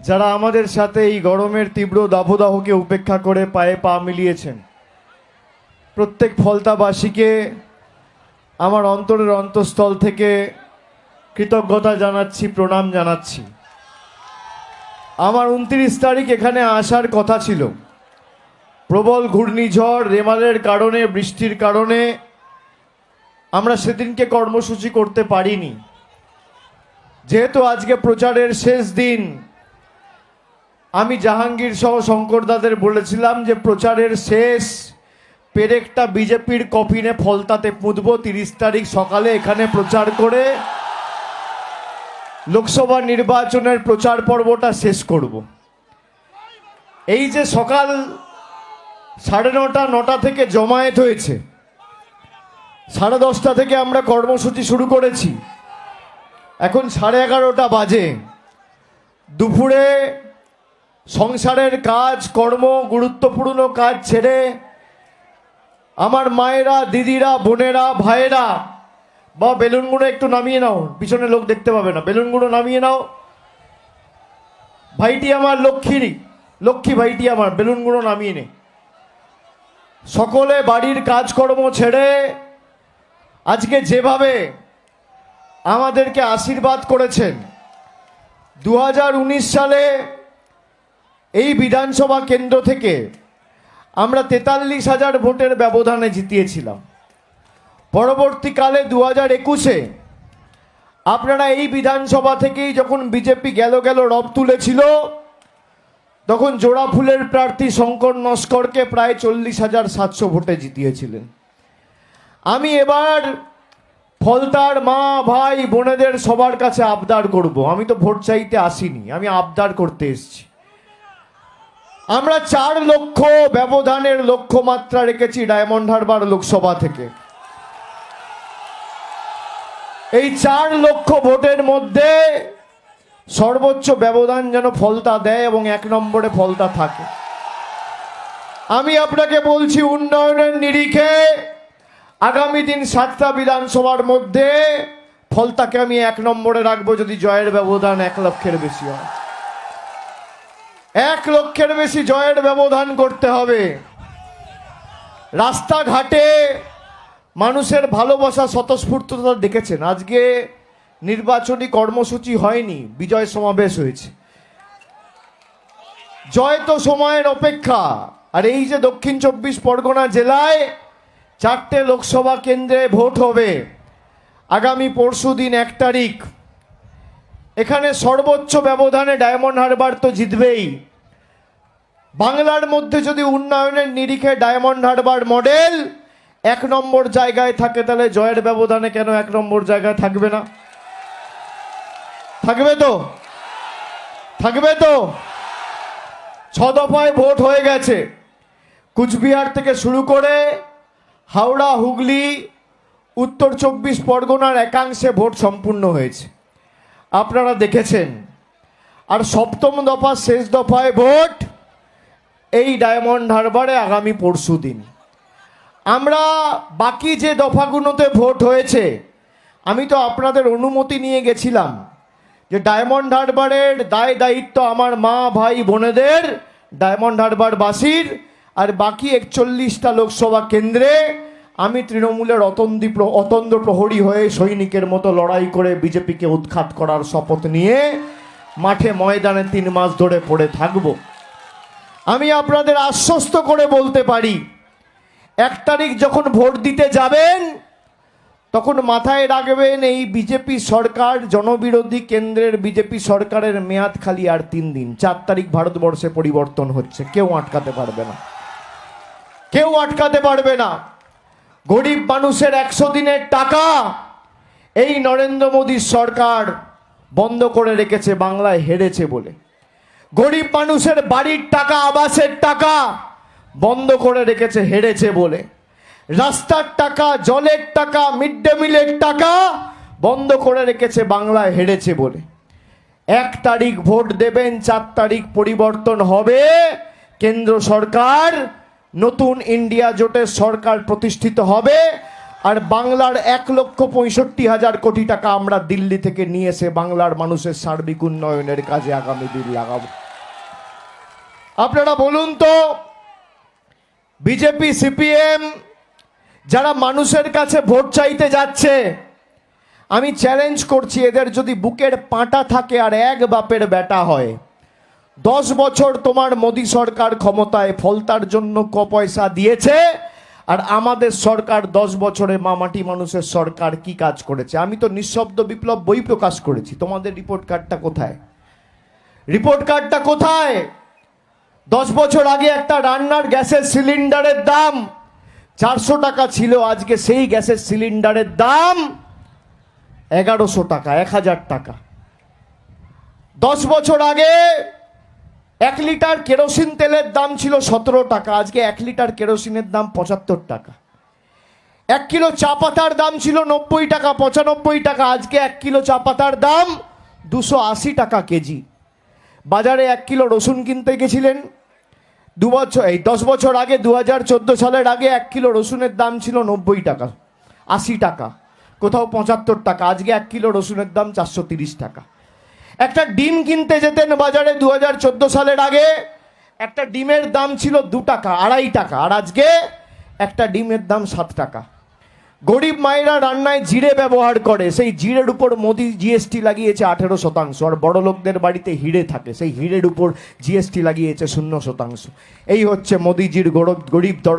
যারা আমাদের সাথে এই গরমের তীব্র দাবদাহকে উপেক্ষা করে পায়ে পা মিলিয়েছেন। প্রত্যেক ফলতাবাসীকে আমার অন্তরের অন্তঃস্থল থেকে কৃতজ্ঞতা জানাচ্ছি, প্রণাম জানাচ্ছি। আমার উনত্রিশ তারিখ এখানে আসার কথা ছিল। প্রবল ঘূর্ণিঝড়, রেমালের কারণে, বৃষ্টির কারণে আমরা সেদিনকে কর্মসূচি করতে পারিনি। যেহেতু আজকে প্রচারের শেষ দিন আমি জাহাঙ্গীর সহ শঙ্করদাদের বলেছিলাম যে প্রচারের শেষ পেরেকটা বিজেপির কফিনে ফলতাতে পুঁতব তিরিশ তারিখ সকালে এখানে প্রচার করে লোকসভা নির্বাচনের প্রচার পর্বটা শেষ করব। এই যে সকাল সাড়ে নটা নটা থেকে জমায়েত হয়েছে, সাড়ে দশটা থেকে আমরা কর্মসূচি শুরু করেছি। এখন সাড়ে এগারোটা বাজে। দুপুরে সংসারের কাজ, কর্ম, গুরুত্বপূর্ণ কাজ ছেড়ে আমার মায়েরা, দিদিরা, বোনেরা, ভাইয়েরা, বা বেলুনগুলো একটু নামিয়ে নাও। পিছনে লোক দেখতে পাবে না। বেলুনগুলো নামিয়ে নাও। ভাইটি আমার লক্ষ্মীরই। লক্ষ্মী ভাইটি আমার। বেলুনগুলো নামিয়ে নে। সকলে বাড়ির কাজকর্ম ছেড়ে আজকে যেভাবে আমাদেরকে আশীর্বাদ করেছেন দু হাজার উনিশ সালে এই বিধানসভা কেন্দ্র থেকে আমরা তেতাল্লিশ হাজার ভোটের ব্যবধানে জিতিয়েছিলাম। পরবর্তীকালে দু হাজার একুশে আপনারা এই বিধানসভা থেকেই যখন বিজেপি গেল গেল রব তুলেছিল, তখন জোড়া ফুলের প্রার্থী শঙ্কর নস্করকে প্রায় চল্লিশ হাজার সাতশো ভোটে জিতিয়েছিলেন। আমি এবার ফলতার মা, ভাই, বোনেদের সবার কাছে আবদার করব। আমি তো ভোট চাইতে আসিনি, আমি আবদার করতে এসেছি। আমরা চার লক্ষ ব্যবধানের লক্ষ্যমাত্রা রেখেছি ডায়মন্ড হারবার লোকসভা থেকে। এই চার লক্ষ ভোটের মধ্যে সর্বোচ্চ ব্যবধান যেন ফলতা দেয় এবং এক নম্বরে ফলতা থাকে। আমি আপনাকে বলছি, উন্নয়নের নিরিখে আগামী দিন সাতটা বিধানসভার মধ্যে ফলতাকে আমি এক নম্বরে রাখব যদি জয়ের ব্যবধান এক লক্ষের বেশি হয়। এক লক্ষের বেশি জয়ের ব্যবধান করতে হবে। রাস্তাঘাটে মানুষের ভালোবাসা স্বতঃস্ফূর্ততা দেখেছেন আজকে নির্বাচনী কর্মসূচি হয়নি, বিজয় সমাবেশ হয়েছে। জয় তো সময়ের অপেক্ষা। আর এই যে দক্ষিণ চব্বিশ পরগনা জেলায় চারটে লোকসভা কেন্দ্রে ভোট হবে, আগামী পরশু দিন এক তারিখ। এখানে সর্বোচ্চ ব্যবধানে ডায়মন্ড হারবার তো জিতবেই। বাংলার মধ্যে যদি উন্নয়নের নিরিখে ডায়মন্ড হারবার মডেল এক নম্বর জায়গায় থাকে, তাহলে জয়ের ব্যবধানে কেন এক নম্বর জায়গায় থাকবে না? থাকবে তো? থাকবে তো? ছ দফায় ভোট হয়ে গেছে। কুচবিহার থেকে শুরু করে হাওড়া, হুগলি, উত্তর চব্বিশ পরগনার একাংশে ভোট সম্পূর্ণ হয়েছে। আপনারা দেখেছেন। আর সপ্তম দফা, শেষ দফায় ভোট এই ডায়মন্ড হারবারে আগামী পরশু দিন। আমরা বাকি যে দফাগুলোতে ভোট হয়েছে, আমি তো আপনাদের অনুমতি নিয়ে গেছিলাম যে ডায়মন্ড হারবারের দায় দায়িত্ব আমার মা, ভাই, বোনেদের, ডায়মন্ড হারবারবাসীর, আর বাকি একচল্লিশটা লোকসভা কেন্দ্রে আমি তৃণমূলের অতন্দি প্র- অতন্দ্র প্রহরী হয়ে সৈনিকের মতো লড়াই করে বিজেপিকে উৎখাত করার শপথ নিয়ে মাঠে ময়দানে তিন মাস ধরে পড়ে থাকব। আমি আপনাদের আশ্বস্ত করে বলতে পারি, এক তারিখ যখন ভোট দিতে যাবেন, তখন মাথায় রাখবেন এই বিজেপি সরকার, জনবিরোধী কেন্দ্রের বিজেপি সরকারের মেয়াদ খালি আর তিন দিন। চার তারিখ ভারতবর্ষে পরিবর্তন হচ্ছে, কেউ আটকাতে পারবে না। কেউ আটকাতে পারবে না। গরিব মানুষের একশো দিনের টাকা এই নরেন্দ্র মোদীর সরকার বন্ধ করে রেখেছে, বাংলায় হেরেছে বলে। গরিব মানুষের বাড়ির টাকা, আবাসের টাকা বন্ধ করে রেখেছে, হেরেছে বলে। রাস্তার টাকা, জলের টাকা, মিড ডে মিলের টাকা বন্ধ করে রেখেছে, বাংলায় হেরেছে বলে। এক তারিখ ভোট দেবেন, চার তারিখ পরিবর্তন হবে, কেন্দ্র সরকার নতুন ইন্ডিয়া জোটের সরকার প্রতিষ্ঠিত হবে, আর বাংলার এক লক্ষ পঁয়ষট্টি হাজার কোটি টাকা আমরা দিল্লি থেকে নিয়ে এসে বাংলার মানুষের সার্বিক উন্নয়নের কাজে আগামী দিন লাগাবো। আপনারা বলুন তো, বিজেপি, সিপিএম যারা মানুষের কাছে ভোট চাইতে যাচ্ছে, আমি চ্যালেঞ্জ করছি, এদের যদি বুকের পাঁটা থাকে আর এক বাপের বেটা হয় দশ বছর তোমার মোদী সরকার ক্ষমতায় ফলতার জন্য ক পয়সা দিয়েছে, আর আমাদের সরকার দশ বছরে মামাটি মানুষের সরকার কি কাজ করেছে? আমি তো নিঃশব্দ বিপ্লব বই প্রকাশ করেছি। তোমাদের রিপোর্ট কার্ডটা কোথায়? রিপোর্ট কার্ডটা কোথায়? দশ বছর আগে একটা রান্নার গ্যাসের সিলিন্ডারের দাম চারশো টাকা ছিল, আজকে সেই গ্যাসের সিলিন্ডারের দাম এগারোশো টাকা, এক হাজার টাকা। দশ বছর আগে এক লিটার কেরোসিন তেলের দাম ছিল সতেরো টাকা। আজকে এক লিটার কেরোসিনের দাম পঁচাত্তর টাকা। এক কিলো চা পাতার দাম ছিল নব্বই টাকা, পঁচানব্বই টাকা। আজকে এক কিলো চা পাতার দাম দুশো আশি টাকা কেজি। বাজারে এক কিলো রসুন কিনতে গেছিলেন। দু বছর, এই দশ বছর আগে, দু হাজার চোদ্দ সালের আগে এক কিলো রসুনের দাম ছিল নব্বই টাকা, আশি টাকা, কোথাও পঁচাত্তর টাকা। আজকে এক কিলো রসুনের দাম চারশো তিরিশ টাকা। একটা ডিম কিনতে যেতেন বাজারে দু হাজার চোদ্দ সালের আগে। একটা ডিমের দাম ছিল দু টাকা, আড়াই টাকা, আর আজকে একটা ডিমের দাম সাত টাকা। গরিব মায়েরা রান্নায় জিরে ব্যবহার করে, সেই জিরের উপর মোদি জিএসটি লাগিয়েছে আঠেরো শতাংশ, আর বড় লোকদের বাড়িতে হিড়ে থাকে, সেই হিড়ের উপর জিএসটি লাগিয়েছে শূন্য শতাংশ। এই হচ্ছে মোদিজির গরব- গরিব দরদ